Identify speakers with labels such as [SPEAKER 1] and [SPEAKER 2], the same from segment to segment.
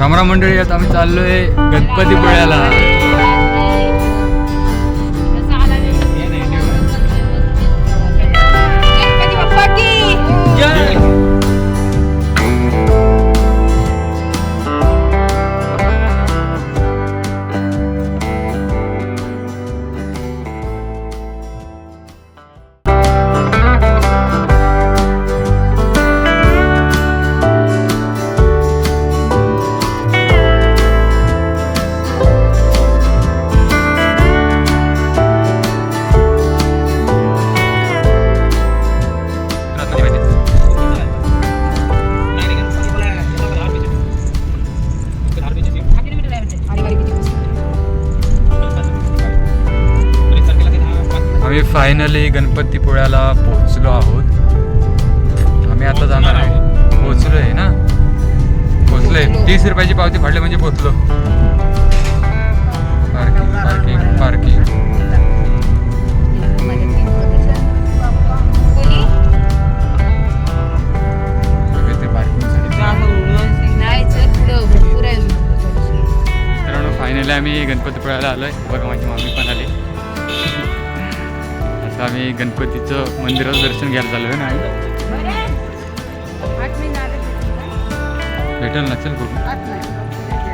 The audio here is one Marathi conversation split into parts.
[SPEAKER 1] कॅमेरा मंडळी आता आम्ही चाललोय गणपतीपुळ्याला. आम्ही फायनली गणपतीपुळ्याला पोहोचलो आहोत. आम्ही आता जाणार आहे. पोहोचलो आहे ना? पोहोचलोय. तीस रुपयाची पावती फाडली म्हणजे पोहोचलो. पार्किंग पार्किंग पार्किंग
[SPEAKER 2] आहे.
[SPEAKER 1] फायनली आम्ही गणपतीपुळ्याला आलोय. बघा माझी मामी पण आली. तर आम्ही गणपतीचं मंदिराचं दर्शन घ्यायला चालू आहे ना आई? भेटेल ना चल बघू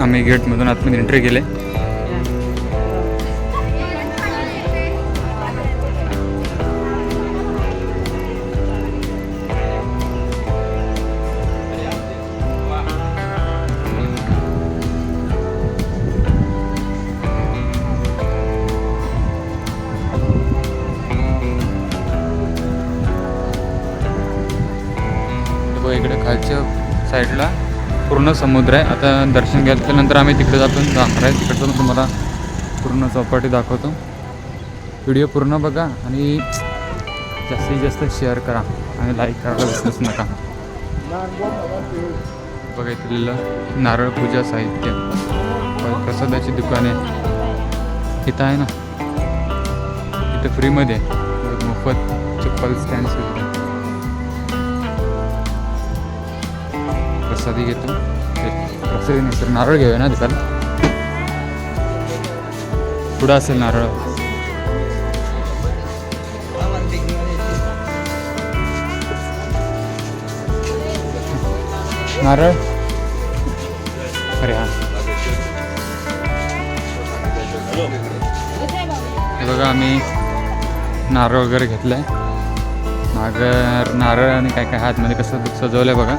[SPEAKER 1] आम्ही गेटमधून आतमध्ये एंट्री केले इकडे खालच्या साईडला पूर्ण समुद्र आहे. आता दर्शन घेतल्यानंतर आम्ही तिकडे जातो जाणार आहे. तिकडचं तुम्हाला पूर्ण चौपाटी दाखवतो. व्हिडिओ पूर्ण बघा आणि जास्तीत जास्त शेअर करा आणि लाईक करायला विसरूच नका. बघा इथलेलं नारळ पूजा साहित्य. प्रसादाची दुकाने इथं आहे ना. इथं फ्रीमध्ये मोफत चप्पल स्टँड सुद्धा. प्रसादी घेतो प्रसादी नाही नारळ घेऊया ना दुकान पुढं असेल नारळ नारळ अरे हा हे बघा आम्ही नारळ वगैरे घेतलाय नागर नारळ आणि काय काय हातमध्ये कसं सजवलंय बघा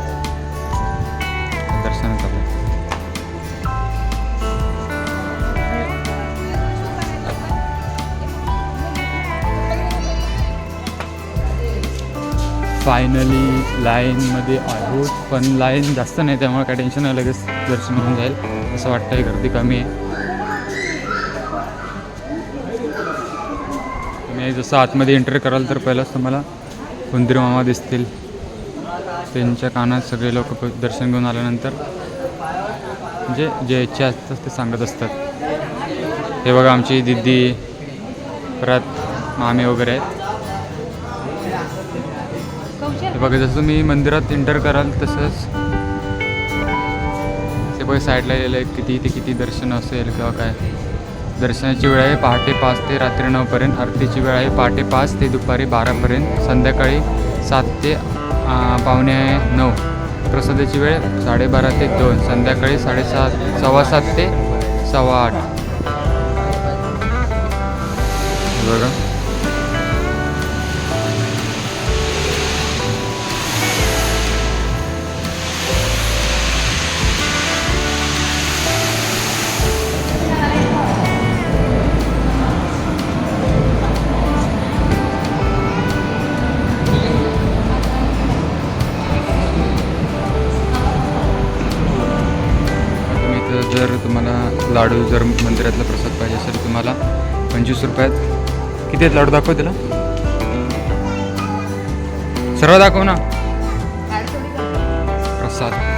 [SPEAKER 1] फायनली लाईनमध्ये आहोत पण लाईन जास्त नाही त्यामुळे काय टेन्शन नाही लगेच दर्शन होऊन जाईल. असं वाटतंय गर्दी कमी आहे. तुम्ही जसं आतमध्ये एंटर कराल तर पहिलाच तुम्हाला कुंदरी मामा दिसतील. त्यांच्या कानात सगळे लोक दर्शन घेऊन आल्यानंतर म्हणजे जे इच्छा असतात ते सांगत असतात. हे बघा आमची दिदी परत मामे वगैरे आहेत. हे बघा जसं तुम्ही मंदिरात एंटर कराल तसंच ते बघा साईडला लिहिलं आहे किती ते किती दर्शन असेल किंवा काय. दर्शनाची वेळ आहे पहाटे पाच ते रात्री नऊपर्यंत आरतीची वेळ आहे पहाटे पाच ते दुपारी बारापर्यंत संध्याकाळी सात ते पावणे नऊ. प्रसादाची वेळ साडेबारा ते दोन संध्याकाळी साडेसात सव्वा सात ते सव्वा आठ. बघा. जर तुम्हाला लाडू जर मंदिरातला प्रसाद पाहिजे असेल तुम्हाला पंचवीस रुपयात. किती आहेत लाडू? दाखव त्याला. सर्व दाखव ना. प्रसाद.